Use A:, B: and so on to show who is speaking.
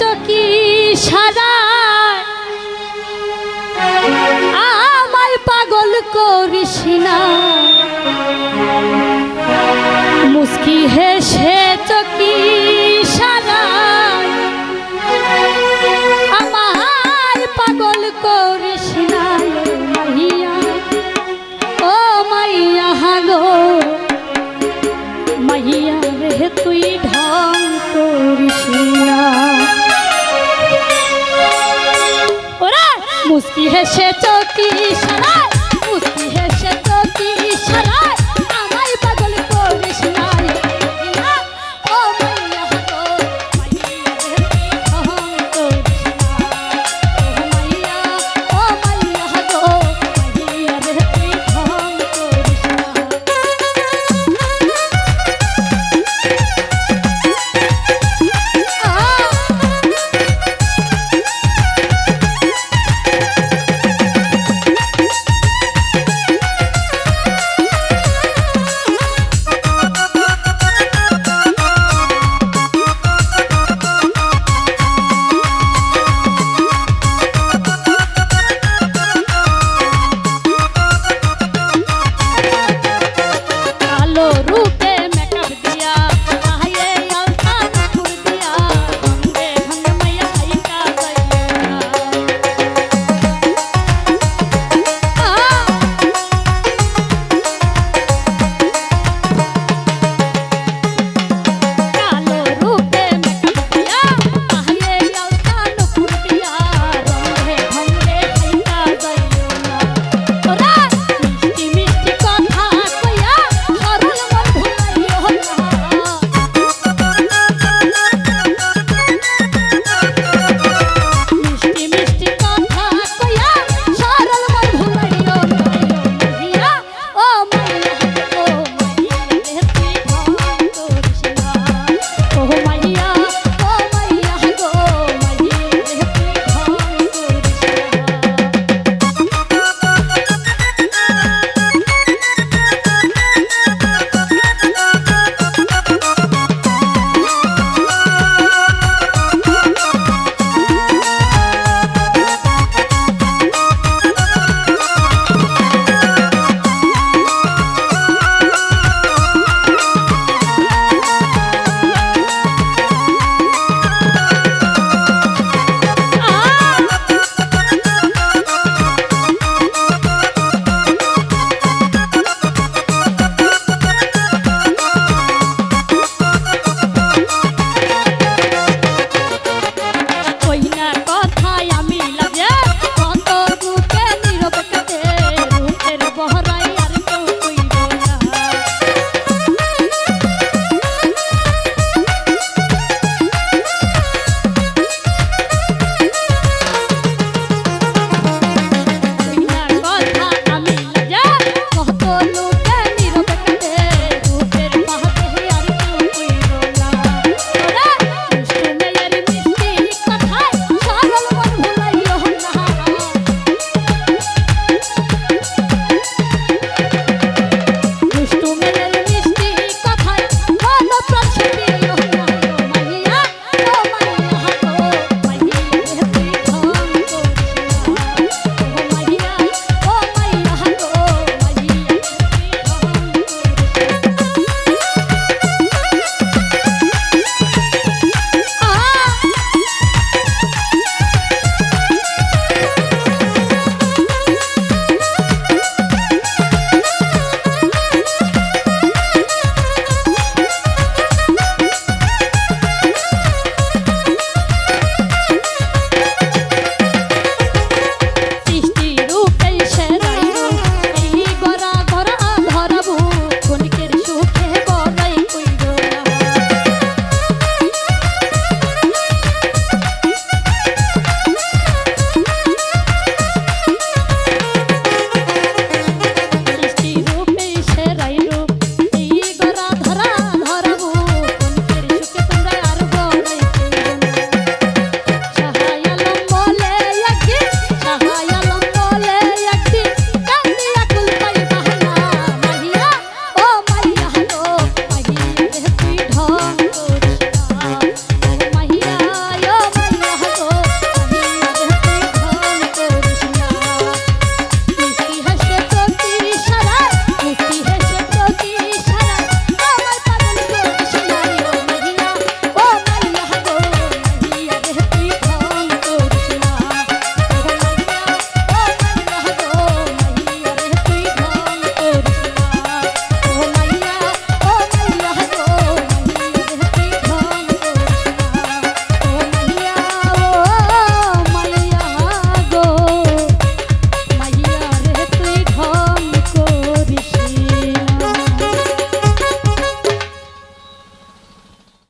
A: চকি সারা আমায় পাগল করিস না। মুস্কি হেসে চকি সারা আমার পাগল করিস না মাইয়া। ও মাইয়া গো। মাইয়া রে তুই ঢং করিস মুস্কি হেসে